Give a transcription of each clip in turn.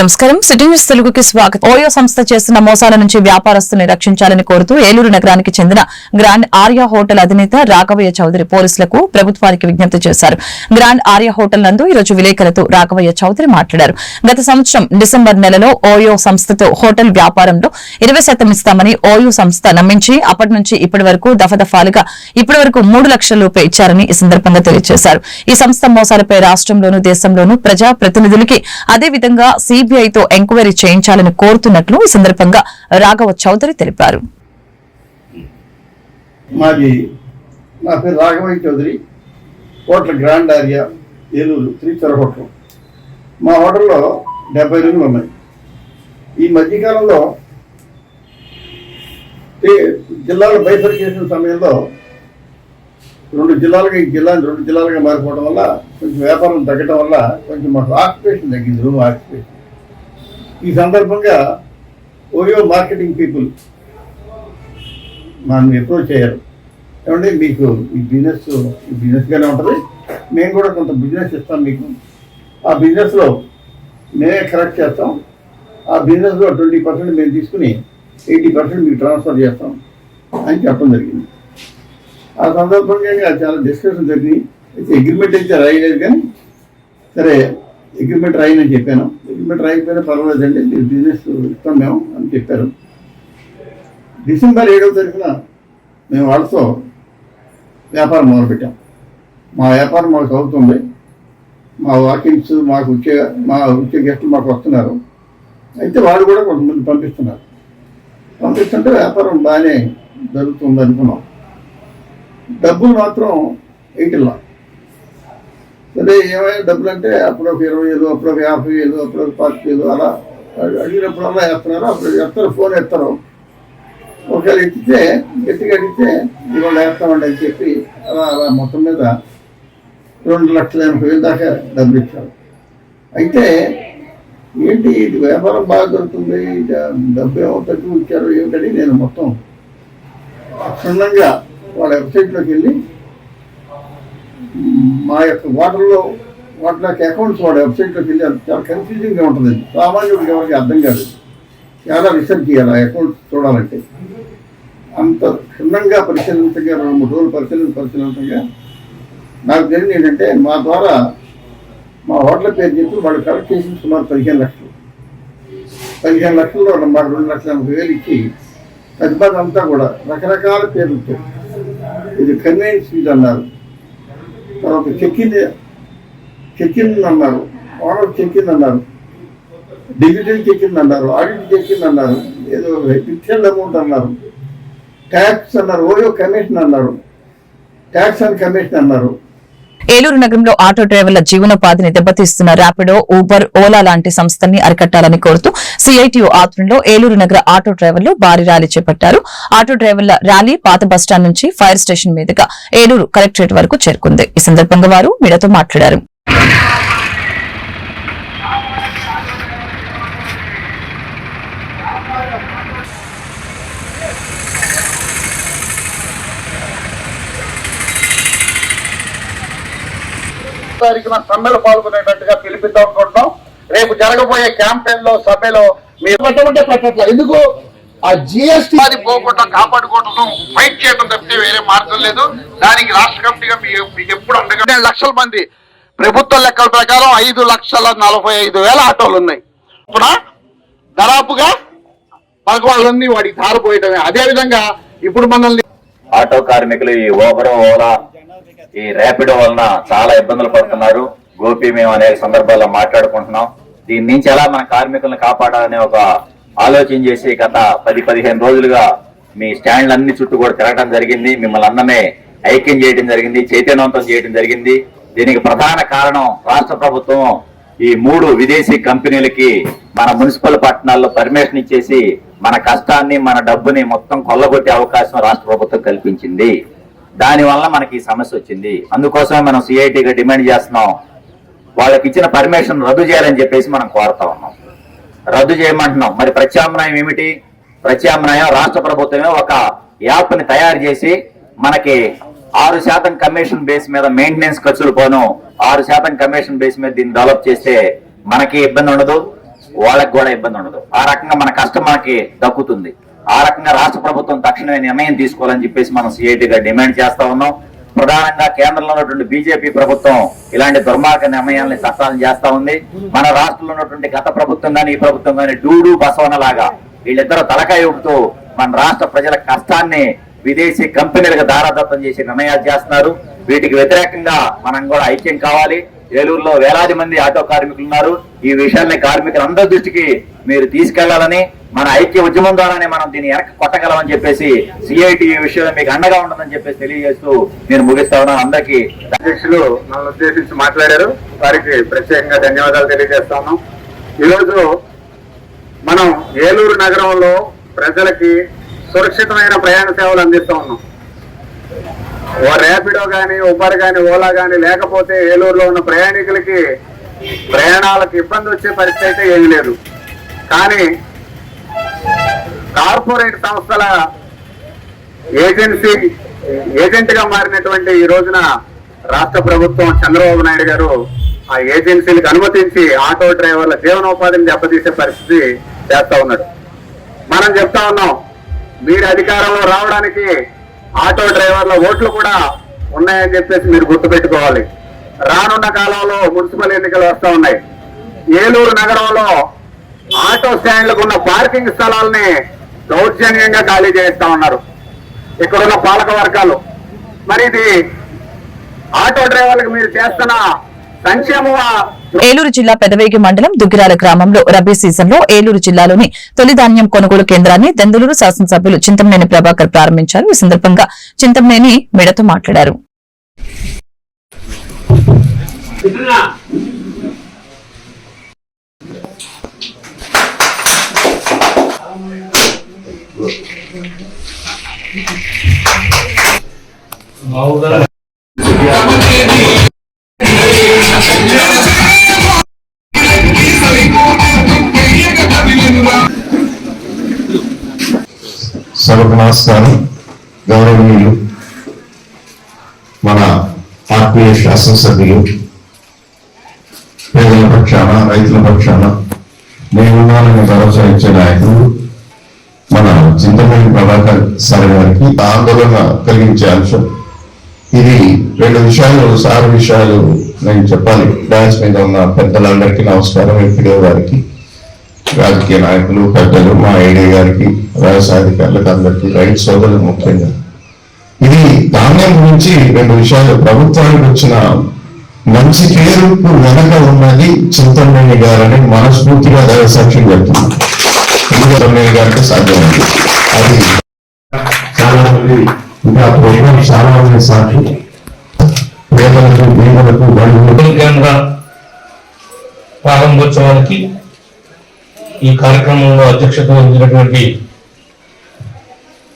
నమస్కారం. City news తెలుగుకి స్వాగతం. ఓయో సంస్థ చేస్తున్న మోసాల నుంచి వ్యాపారస్తుల్ని రక్షించాలని కోరుతూ ఏలూరు నగరానికి చెందిన గ్రాండ్ ఆర్య హోటల్ అధినేత రాఘవయ్య చౌదరి పోలీసులకు ప్రభుత్వానికి విజ్ఞప్తి చేశారు. గ్రాండ్ ఆర్య హోటల్ నందు ఈరోజు విలేకరులతో రాఘవయ్య చౌదరి మాట్లాడారు. గత సంవత్సరం డిసెంబర్ నెలలో ఓయో సంస్థతో హోటల్ వ్యాపారంలో ఇరవై శాతం ఇస్తామని ఓయో సంస్థ నమ్మించి అప్పటి నుంచి ఇప్పటి వరకు దఫదఫాలుగా ఇప్పటి వరకు మూడు లక్షల రూపాయ ఇచ్చారని ఈ సందర్భంగా తెలియజేశారు. ఈ సంస్థ మోసాలపై రాష్టంలోనూ దేశంలోనూ ప్రజా ప్రతినిధులకి అదేవిధంగా సిబిఐతో ఎంక్వైరీ చేయించాలని కోరుతున్నట్లు ఈ సందర్భంగా రాఘవ చౌదరి తెలిపారు. మాది నా పేరు రాఘవయ్య చౌదరి. హోటల్ గ్రాండ్ ఆరియా ఏలూరు త్రిచర హోటల్. మా హోటల్లో డెబ్బై రూములు ఉన్నాయి. ఈ మధ్యకాలంలో జిల్లాలు జిల్లాల బైఫర్కేషన్ సమయంలో రెండు జిల్లాలుగా ఈ జిల్లా రెండు జిల్లాలుగా మారిపోవడం వల్ల కొంచెం వ్యాపారం తగ్గడం వల్ల కొంచెం మాకు ఆక్యుపేషన్ తగ్గింది రూమ్ ఆక్యుపేషన్. ఈ సందర్భంగా ఓయో మార్కెటింగ్ పీపుల్ మనం అప్రోచ్ చేయాలి ఏమంటే మీకు ఈ బిజినెస్ ఈ బిజినెస్గానే ఉంటుంది. మేము కూడా కొంత బిజినెస్ ఇస్తాం మీకు. ఆ బిజినెస్లో మేమే కరెక్ట్ చేస్తాం. ఆ బిజినెస్లో ట్వంటీ పర్సెంట్ మేము తీసుకుని ఎయిటీ పర్సెంట్ మీకు ట్రాన్స్ఫర్ చేస్తాం అని చెప్పడం జరిగింది. ఆ సందర్భంగా చాలా డిస్కషన్ జరిగింది అయితే అగ్రిమెంట్ అయితే రాయలేదు కానీ సరే అగ్రిమెంట్ రాయనని చెప్పాను. ఎగ్రిమెంట్ రాయకపోయినా పర్వాలేదండి మీరు బిజినెస్ ఇస్తాం మేము అని చెప్పారు. డిసెంబర్ ఏడవ తారీఖున మేము వాళ్ళతో వ్యాపారం మొదలుపెట్టాం. మా వ్యాపారం మాకు అవుతుంది. మా వాకింగ్స్ మాకు వచ్చే మా వచ్చే గెస్టులు మాకు వస్తున్నారు. అయితే వాళ్ళు కూడా కొంతమంది పంపిస్తున్నారు. పంపిస్తుంటే వ్యాపారం బాగానే జరుగుతుంది అనుకున్నాం. డబ్బులు మాత్రం ఎయిటిల్లా సరే ఏమైనా డబ్బులు అంటే అప్పుడు ఒక ఇరవై వేలు అప్పుడు ఒక యాభై వేలు అప్పుడు ఒక పాతి వేలు అలా అడిగినప్పుడల్లా వేస్తున్నారు అప్పుడు చెప్తారు ఫోన్ ఎత్తారు. ఒకవేళ ఎత్తితే గట్టిగా అడిగితే ఇవాళ వేస్తామండి అని చెప్పి అలా అలా మొత్తం మీద రెండు లక్షల ఎనభై వేలు దాకా డబ్బులు ఇచ్చారు. అయితే ఏంటి ఇది వ్యాపారం బాగా దొరుకుతుంది డబ్బు ఏమో తగ్గి ఇచ్చారు ఏమిటని నేను మొత్తం క్షుణ్ణంగా వాళ్ళ వెబ్సైట్లోకి వెళ్ళి మా యొక్క వాటర్లో వాటి నాకు అకౌంట్స్ వాడు వెబ్సైట్లోకి వెళ్ళి చాలా కన్ఫ్యూజింగ్గా ఉంటుంది. సామాన్యుడికి ఎవరికి అర్థం కాదు. చాలా రీసెర్చ్ చేయాలి ఆ అకౌంట్స్ చూడాలంటే. అంత క్షుణ్ణంగా పరిశీలించగా రెండు మూడు రోజులు పరిశీలన పరిశీలించగా నాకు తెలియదు ఏంటంటే మా ద్వారా మా హోటల్ పేరు చెప్పి వాళ్ళు కలెక్ట్ చేసి సుమారు పదిహేను లక్షలు. పదిహేను లక్షల్లో మరి రెండు లక్షల ఎనభై వేలు ఇచ్చి పెద్ద అంతా కూడా రకరకాల పేర్లతో. ఇది కన్వీనియన్స్ ఫీజ్ అన్నారు. తర్వాత చెక్ ఇన్ చెక్ ఇన్ అన్నారు. ఓనర్ చెక్ ఇన్ అన్నారు. డిజిటల్ చెక్ ఇన్ అన్నారు. ఆడిట్ చెక్ ఇన్ అన్నారు. ఏదో ఫిక్షన్ అమౌంట్ అన్నారు. ట్యాక్స్ అన్నారు. ఓయో కమిషన్ అన్నారు. ట్యాక్స్ అండ్ కమిషన్ అన్నారు. ఏలూరు నగరంలో ఆటో డ్రైవర్ల జీవనోపాధిని దెబ్బతీస్తున్న ర్యాపిడో ఊబర్ ఓలా లాంటి సంస్థల్ని అరికట్టాలని కోరుతూ సిఐటియు ఆధ్వర్యంలో ఏలూరు నగర ఆటో డ్రైవర్లు భారీ ర్యాలీ చేపట్టారు. ఆటో డ్రైవర్ల ర్యాలీ పాత బస్టాండ్ నుంచి ఫైర్ స్టేషన్ మీదుగా ఏలూరు కలెక్టరేట్ వరకు చేరుకుంది. ఈ సందర్భంగా వారు మీడియాతో మాట్లాడారు. తారీఖున సమ్మెలో పాల్గొనేటట్టుగా పిలిపిద్దాం అనుకుంటున్నాం. రేపు జరగబోయే క్యాంపెయిన్లో సమ్మెలో మీరు పెట్టమంటే పెట్టట్లేదు ఎందుకు? ఆ జిఎస్టీ అది పోకుండా కాపాడుకోవడం ఫైట్ చేయడం తప్పితే వేరే మార్గం లేదు. దానికి రాష్ట్ర కమిటీగా మీ- మీకు ఎప్పుడు అండగా లక్షల మంది. ప్రభుత్వ లెక్కల ప్రకారం ఐదు లక్షల నలభై ఐదు వేల ఆటోలు ఉన్నాయి. ఇప్పుడు దాదాపుగా మగవాళ్ళన్నీ వాడికి ధారపోయటమే. అదే విధంగా ఇప్పుడు మనల్ని ఆటో కార్మికులు ఈ ఓబర్ ఓలా ఈ ర్యాపిడో వలన చాలా ఇబ్బందులు పడుతున్నారు. గోపి మేము అనేక సందర్భాల్లో మాట్లాడుకుంటున్నాం. దీని నుంచి ఎలా మన కార్మికులను కాపాడాలనే ఒక ఆలోచన చేసి గత పది పదిహేను రోజులుగా మీ స్టాండ్లన్నీ చుట్టూ కూడా తిరగడం జరిగింది. మిమ్మల్ని అందరినీ ఐక్యం చేయడం జరిగింది చైతన్యవంతం చేయడం జరిగింది. దీనికి ప్రధాన కారణం రాష్ట్ర ప్రభుత్వం ఈ మూడు విదేశీ కంపెనీలకి మన మున్సిపల్ పట్టణాల్లో పర్మిషన్ ఇచ్చేసి మన కష్టాన్ని మన డబ్బుని మొత్తం కొల్లగొట్టే అవకాశం రాష్ట్ర ప్రభుత్వం కల్పించింది. దాని వల్ల మనకి సమస్య వచ్చింది. అందుకోసమే మనం సిఐటిగా డిమాండ్ చేస్తున్నాం. వాళ్ళకి ఇచ్చిన పర్మిషన్ రద్దు చేయాలని చెప్పేసి మనం కోరుతా ఉన్నాం. రద్దు చేయమంటున్నాం. మరి ప్రత్యామ్నాయం ఏమిటి? ప్రత్యామ్నాయం రాష్ట్ర ప్రభుత్వమే ఒక యాప్ని తయారు చేసి మనకి ఆరు శాతం కమిషన్ బేస్ మీద మెయింటెనెన్స్ ఖర్చులు పోను. ఆరు శాతం కమిషన్ బేస్ మీద దీన్ని డెవలప్ చేస్తే మనకి ఇబ్బంది ఉండదు. వాళ్ళకి కూడా ఇబ్బంది ఉండదు. ఆ రకంగా మన కష్టం మనకి దక్కుతుంది. ఆ రకంగా రాష్ట్ర ప్రభుత్వం తక్షణమే నిర్ణయం తీసుకోవాలని చెప్పేసి మనం సిఐటిగా డిమాండ్ చేస్తా ఉన్నాం. ప్రధానంగా కేంద్రంలో ఉన్నటువంటి బీజేపీ ప్రభుత్వం ఇలాంటి దుర్మార్గ నిర్ణయాలని చట్టాలను చేస్తా ఉంది. మన రాష్ట్రంలో ఉన్నటువంటి గత ప్రభుత్వం కానీ ఈ ప్రభుత్వం కానీ డూడు బసవన లాగా వీళ్ళిద్దరూ తలకాయ ఊపుతూ మన రాష్ట్ర ప్రజల కష్టాన్ని విదేశీ కంపెనీలకు దారాదత్తం చేసి నిర్ణయాలు చేస్తున్నారు. వీటికి వ్యతిరేకంగా మనం కూడా ఐక్యం కావాలి. ఏలూరులో వేలాది మంది ఆటో కార్మికులు ఉన్నారు. ఈ విషయాన్ని కార్మికులందరి దృష్టికి మీరు తీసుకెళ్ళాలని మన ఐక్య ఉద్యమం ద్వారానే మనం దీన్ని వెనక్కి కొట్టగలమని చెప్పేసి సిఐటి ఈ విషయంలో మీకు అండగా ఉంటుందని చెప్పేసి తెలియజేస్తూ నేను ముగిస్తా ఉన్నాను. అందరికీ అధ్యక్షులు నన్ను ఉద్దేశించి మాట్లాడారు. వారికి ప్రత్యేకంగా ధన్యవాదాలు తెలియజేస్తాను ఈరోజు మనం ఏలూరు నగరంలో ప్రజలకి సురక్షితమైన ప్రయాణ సేవలు అందిస్తూ ఉన్నాం. ఓ ర్యాపిడో కానీ ఉబర్ కానీ ఓలా కానీ లేకపోతే ఏలూరులో ఉన్న ప్రయాణికులకి ప్రయాణాలకు ఇబ్బంది వచ్చే పరిస్థితి అయితే ఏమీ లేదు. కానీ కార్పొరేట్ సంస్థల ఏజెన్సీ ఏజెంట్గా మారినటువంటి ఈ రోజున రాష్ట్ర ప్రభుత్వం చంద్రబాబు నాయుడు గారు ఆ ఏజెన్సీలకు అనుమతించి ఆటో డ్రైవర్ల జీవనోపాధిని దెబ్బతీసే పరిస్థితి చేస్తా ఉన్నాడు. మనం చెప్తా ఉన్నాం మీరు అధికారంలో రావడానికి ఆటో డ్రైవర్ల ఓట్లు కూడా ఉన్నాయని చెప్పేసి మీరు గుర్తుపెట్టుకోవాలి. రానున్న కాలంలో మున్సిపల్ ఎన్నికలు వస్తూ ఉన్నాయి. ఏలూరు నగరంలో ఆటో స్టాండ్లకు ఉన్న పార్కింగ్ స్థలాలని దౌర్జన్యంగా ఖాళీ చేస్తా ఉన్నారు. ఇక్కడున్న పాలక వర్గాలు. మరి ఇది ఆటో డ్రైవర్లకు మీరు చేస్తున్న సంక్షేమ ఏలూరు జిల్లా పెదవేగి మండలం దుగ్గిరాల గ్రామంలో రబీ సీజన్లో ఏలూరు జిల్లాలోని తొలి ధాన్యం కొనుగోలు కేంద్రాన్ని దెందులూరు శాసనసభ్యులు చింతమనేని ప్రభాకర్ ప్రారంభించారు. ఈ సందర్భంగా చింతమనేని మీడతో మాట్లాడారు. సభకు నమస్కారం గౌరవనీయులు మన ఆత్మీయ శాసనసభ్యులు పేదల పక్షాన రైతుల పక్షాన నేనున్నానని భరోసా ఇచ్చే నాయకులు మన చింతమణి ప్రభాకర్ సార్ గారికి ఆందోళన కలిగించే అంశం ఇది రెండు విషయాలు సార్ విషయాలు నేను చెప్పాలి. డాన్స్ మీద ఉన్న పెద్దలందరికీ నమస్కారం ఎంపీడీ గారికి రాజకీయ నాయకులు పెద్దలు మా ఐడి గారికి వ్యవసాయ అధికారులకు అందరికీ రైతు సోదరులు ముఖ్యంగా. ఇది ధాన్యం గురించి రెండు విషయాలు. ప్రభుత్వానికి వచ్చిన మంచి పేరుకు వెనక ఉన్నది చింతమనేని గారని మనస్ఫూర్తిగా దైవసాక్ష్యం చెప్తున్నాను. చింతమనేని గారికి సాధ్యమైంది? అది చాలా మంది ఇంకా ప్రోగ్రాం చాలా మంది సాక్షి. పేదలకు ప్రారంభోత్సవానికి ఈ కార్యక్రమంలో అధ్యక్షత వహించినటువంటి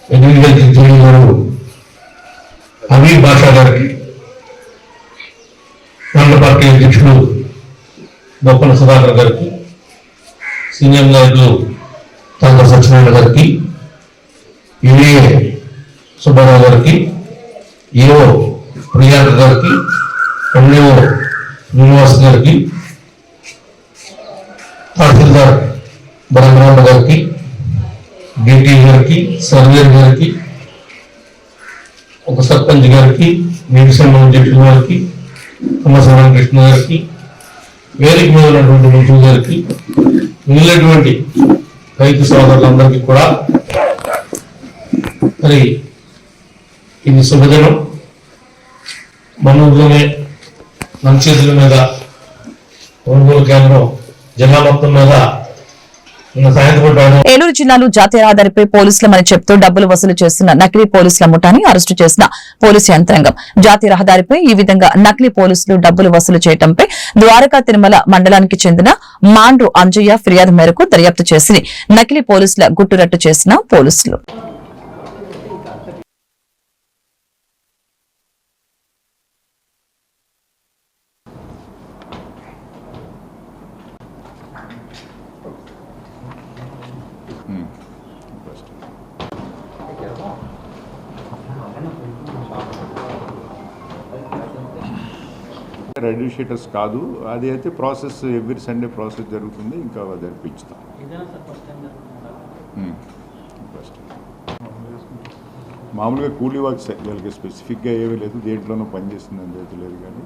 ఎనిమిది జిల్లా గారు హబీబ్ బాషా గారికి మండల పార్టీ అధ్యక్షుడు బొప్పల సుధాకర్ గారికి సీనియర్ నాయకులు తాండ్ర సత్యనారాయణ గారికి ఇవే సుబ్బారావు గారికి ఏఓ ప్రియాంక గారికి ఎంఏఓ శ్రీనివాస్ గారికి తహసీల్దార్ బ్రహ్మరామ గారికి డిటి గారికి సర్వేర్ గారికి ఒక సర్పంచ్ గారికి నీటి సంఘం గారికి కమసవరం కృష్ణ గారికి వేదిక మీద ఉన్నటువంటి మంత్రులు గారికి మిగిలినటువంటి రైతు సోదరులందరికీ కూడా మరి ఇది శుభదినం. మన ఊర్లోనే మన చేతుల మీద కొనుగోలు కేంద్రం జిల్లా మొత్తం మీద ఏలూరు జిల్లాలో జాతీయ రహదారిపై పోలీసులమని చెప్తూ డబ్బులు వసూలు చేస్తున్న నకిలీ పోలీసుల ముఠాని అరెస్టు చేసిన పోలీసు యంత్రాంగం. జాతీయ రహదారిపై ఈ విధంగా నకిలీ పోలీసులు డబ్బులు వసూలు చేయడంపై ద్వారకా తిరుమల మండలానికి చెందిన మాండ్రు అంజయ్య ఫిర్యాదు మేరకు దర్యాప్తు చేసి నకిలీ పోలీసుల గుట్టురట్టు చేసిన పోలీసులు. రెడీ షీటర్స్ కాదు. అది అయితే ప్రాసెస్ ఎవ్రీ సండే ప్రాసెస్ జరుగుతుంది. ఇంకా జరిపించుతాం ఫస్ట్ మామూలుగా కూలీ వర్క్స్ వీళ్ళకి స్పెసిఫిక్గా ఏమీ లేదు. దేంట్లోనూ పనిచేస్తుందని అయితే లేదు కానీ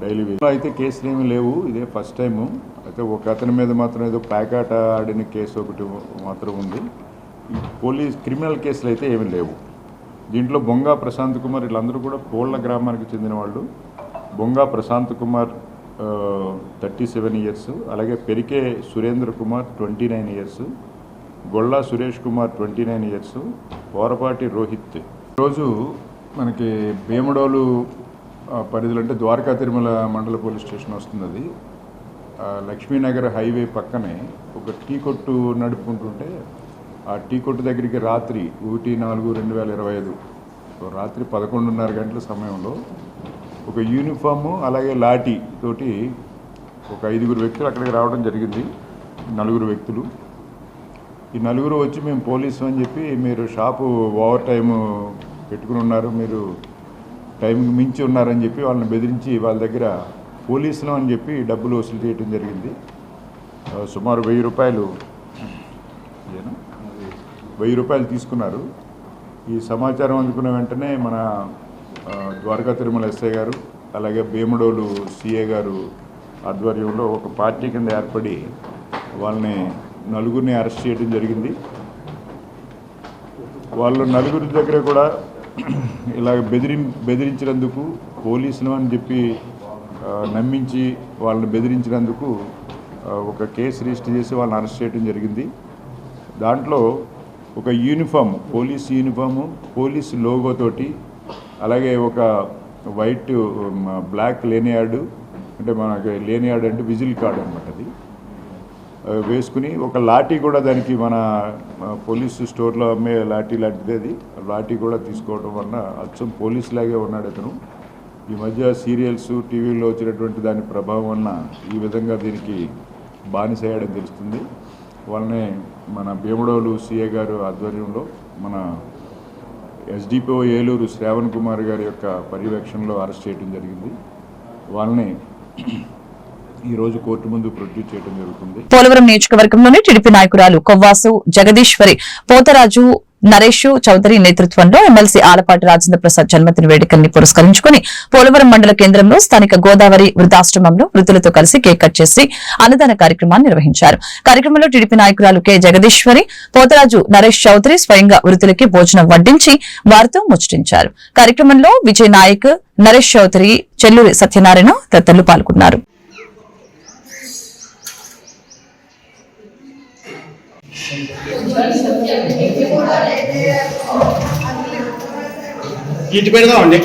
డైలీ వే- అయితే కేసులు ఏమీ లేవు. ఇదే ఫస్ట్ టైము. అయితే ఒక అతని మీద మాత్రం ఏదో ప్యాకాట ఆడిన కేసు ఒకటి మాత్రం ఉంది. పోలీస్ క్రిమినల్ కేసులు అయితే ఏమీ లేవు. దీంట్లో బొంగా ప్రశాంత్ కుమార్ వీళ్ళందరూ కూడా పోళ్ళ గ్రామానికి చెందిన వాళ్ళు. Bonga Prashanth Kumar thirty seven years అలాగే Perike Surendra Kumar twenty nine years Golla Suresh Kumar twenty nine years Porapati Rohit. ఈరోజు మనకి భీమడోలు పరిధిలో అంటే ద్వారకా తిరుమల మండల పోలీస్ స్టేషన్ వస్తుంది అది లక్ష్మీనగర్ హైవే పక్కనే ఒక టీ కొట్టు నడుపుకుంటుంటే ఆ టీ కొట్టు దగ్గరికి రాత్రి ఒకటి నాలుగు రెండు వేల ఇరవై ఐదు రాత్రి పదకొండున్నర గంటల సమయంలో ఒక యూనిఫాము అలాగే లాఠీ తోటి ఒక ఐదుగురు వ్యక్తులు అక్కడికి రావడం జరిగింది. నలుగురు వ్యక్తులు. ఈ నలుగురు వచ్చి మేము పోలీసు అని చెప్పి మీరు షాపు ఓవర్ టైము పెట్టుకుని ఉన్నారు. మీరు టైంకి మించి ఉన్నారని చెప్పి వాళ్ళని బెదిరించి వాళ్ళ దగ్గర పోలీసులు అని చెప్పి డబ్బులు వసూలు చేయడం జరిగింది. సుమారు వెయ్యి రూపాయలు. వెయ్యి రూపాయలు తీసుకున్నారు. ఈ సమాచారం అందుకున్న వెంటనే మన ద్వారకా తిరుమల ఎస్ఐ గారు అలాగే భీమడోలు సిఏ గారు ఆధ్వర్యంలో ఒక పార్టీ కింద ఏర్పడి వాళ్ళని నలుగురిని అరెస్ట్ చేయడం జరిగింది. వాళ్ళు నలుగురి దగ్గర కూడా ఇలాగ బెదిరి బెదిరించినందుకు పోలీసులు అని చెప్పి నమ్మించి వాళ్ళని బెదిరించినందుకు ఒక కేసు రిజిస్టర్ చేసి వాళ్ళని అరెస్ట్ చేయడం జరిగింది. దాంట్లో ఒక యూనిఫామ్ పోలీస్ యూనిఫాము పోలీస్ లోగోతోటి అలాగే ఒక వైట్ బ్లాక్ లేనియార్డు అంటే మనకి లేనియార్డ్ అంటే విజిల్ కార్డ్ అనమాట అది. వేసుకుని ఒక లాఠీ కూడా దానికి మన పోలీసు స్టోర్లో అమ్మే లాఠీ లాంటిది అది. లాఠీ కూడా తీసుకోవడం వలన అచ్చం పోలీస్ లాగే ఉన్నాడు అతను. ఈ మధ్య సీరియల్స్ టీవీలో వచ్చినటువంటి దాని ప్రభావం వలన ఈ విధంగా దీనికి బానిసయ్యాడని తెలుస్తుంది. వాళ్ళని మన భీముడోలు సీఏ గారు ఆధ్వర్యంలో మన ఎస్డిపిఓ ఏలూరు శ్రావణ్ కుమార్ గారి యొక్క పర్యవేక్షణలో అరెస్ట్ చేయడం జరిగింది. వాళ్ళని రోజు కోర్టు ముందు ప్రొడ్యూస్ చేయడం జరుగుతుంది. పోలవరం నియోజకవర్గంలోని టీడీపీ నాయకురాలు కొవ్వాసు జగదీశ్వరి పోతరాజు నరేష్ చౌదరి నేతృత్వంలో ఎమ్మెల్సీ ఆలపాటి రాజేంద్ర ప్రసాద్ జన్మదిన వేడుకల్ని పురస్కరించుకుని పోలవరం మండల కేంద్రంలో స్థానిక గోదావరి వృద్ధాశ్రమంలో వృద్ధులతో కలిసి కేక్ కట్ చేసి అన్నదాన కార్యక్రమాన్ని నిర్వహించారు. కార్యక్రమంలో టీడీపీ నాయకురాలు కె. జగదీశ్వరి పోతరాజు నరేష్ చౌదరి స్వయంగా వృద్ధులకి భోజనం వడ్డించి వారితో ముచ్చటించారు. కార్యక్రమంలో విజయ్ నాయక్ నరేష్ చౌదరి చెల్లూరి సత్యనారాయణ తదితరులు పాల్గొన్నారు. ఇటు పెడదామండి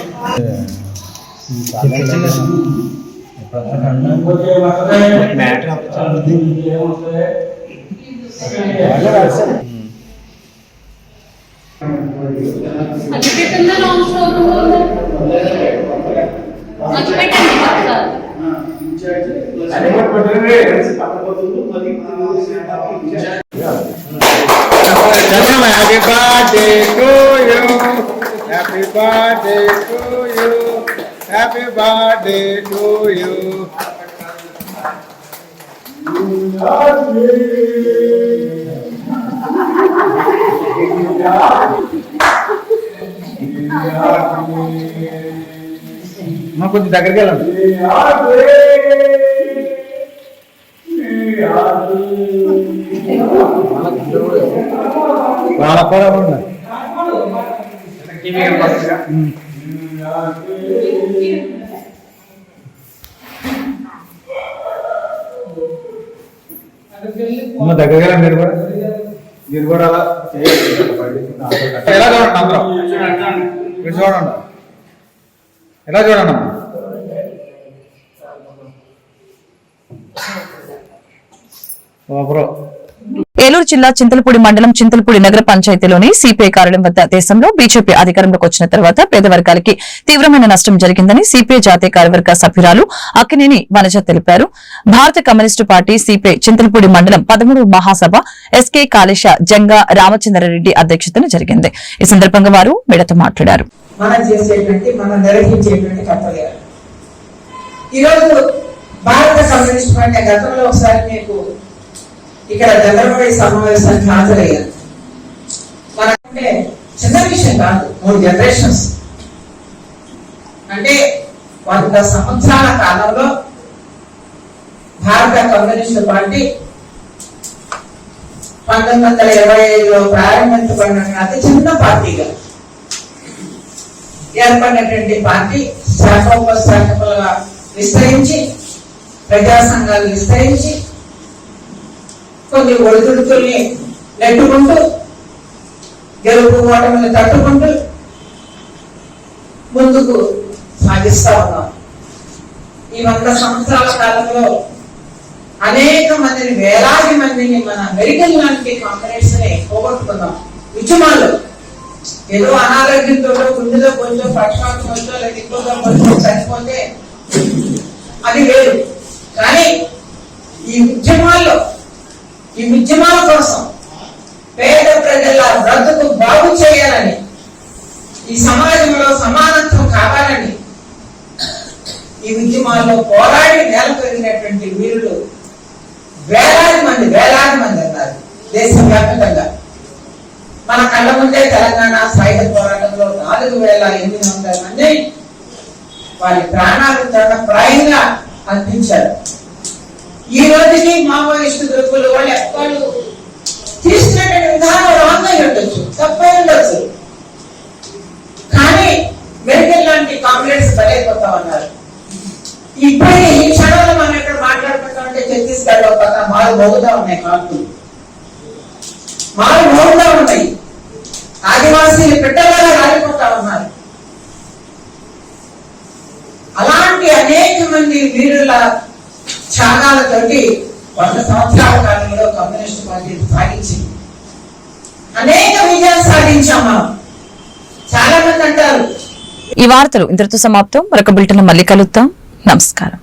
అది happy birthday to you happy birthday to you మా కొంచెం దగ్గరికి వెళ్ళండి వాళ్ళ కూడా ఉన్నాయి అమ్మ దగ్గరికి వెళ్ళండి మీరు కూడా మీరు కూడా అలా చేయండి. ఎలా చూడండి అందరం మీరు చూడండి ఎలా చూడండి అమ్మా ఓ ఏలూరు జిల్లా చింతలపూడి మండలం చింతలపూడి నగర పంచాయతీలోని సిపిఐ కార్యాలయం వద్ద దేశంలో బీజేపీ అధికారంలోకి వచ్చిన తర్వాత పేద వర్గాలకి తీవ్రమైన నష్టం జరిగిందని సిపిఐ జాతీయ కార్యవర్గ సభ్యురాలు అక్కినేని వనజ తెలిపారు. భారత కమ్యూనిస్టు పార్టీ సిపిఐ చింతలపూడి మండలం పదమూడు మహాసభ ఎస్కే కాళేశ జంగా రామచంద్రారెడ్డి అధ్యక్షతన జరిగింది. ఈ సందర్భంగా వారు మీడతో మాట్లాడారు. ఈరోజు భారత కమ్యూనిస్ట్ పార్టీ గతంలో ఒకసారి మీకు ఇక్కడ జనరల్ సమావేశానికి హాజరయ్యారు. మనకంటే చిన్న విషయం కాదు మూడు జనరేషన్స్ అంటే వంద సంవత్సరాల కాలంలో భారత కమ్యూనిస్టు పార్టీ పంతొమ్మిది వందల ఇరవై ఐదులో ప్రారంభించబడిన అతి చిన్న పార్టీగా ఏర్పడినటువంటి పార్టీ శాఖోపశాఖలుగా విస్తరించి ప్రజా సంఘాలు విస్తరించి కొన్ని ఒడిదుడుకుల్ని నెట్టుకుంటూ గెలుపు ఓటమిని తట్టుకుంటూ ముందుకు సాగిస్తా ఉన్నాం. ఈ వంద సంవత్సరాల కాలంలో అనేక మందిని వేలాది మందిని మన మెడికల్ లాంటి కాంపనెంట్స్ని పోగొట్టుకున్నాం. ఉద్యమాల్లో ఏదో అనారోగ్యంతో గుండెలో కొంచెం పక్షపాతం వచ్చో లేదా ఇంకొక కొంచెం చనిపోతే అది వేరు. కానీ ఈ ఉద్యమాల్లో ఈ ఉద్యమాల కోసం పేద ప్రజల బ్రతుకు బాగు చేయాలని ఈ సమాజంలో సమానత్వం కావాలని ఈ ఉద్యమాల్లో పోరాడి నేల పెరిగినటువంటి వీరులు వేలాది మంది వేలాది మంది అన్నారు దేశవ్యాప్తంగా. మన కళ్ళ ముందే తెలంగాణ సాయుధ పోరాటంలో నాలుగు వేల ఎనిమిది వందల మంది వారి ప్రాణాలు తన ప్రాయంగా అర్పించారు ఈ రోజుకి మావోయిస్టు గ్రూపులు వాళ్ళు వాళ్ళు తీసుకున్నటువంటి విధానం రాంగ్ అయి ఉండొచ్చు తప్పై ఉండొచ్చు. కానీ మెడికల్ లాంటి కాంప్లైంట్స్ బలైపోతా ఉన్నారు. ఇప్పుడు ఈ క్షణంలో మనం ఇక్కడ మాట్లాడుకుంటామంటే ఛత్తీస్గఢ్లో పక్కన మాలు మోగుతా ఉన్నాయి కాకులు మాలు మోగుతా ఉన్నాయి. ఆదివాసీలు పెట్టలాగా రాలిపోతా ఉన్నారు. అలాంటి అనేక మంది వీరుల త్యాగాలతోటి వంద సంవత్సరాల కాలంలో కమ్యూనిస్ట్ పార్టీ సాగించింది అనేక విజయాలు సాధించాం మనం. చాలా మంది అంటారు. ఈ వార్తలు ఇంతటితో సమాప్తం. మరొక బిల్టన్ మళ్ళీ కలుద్దాం. నమస్కారం.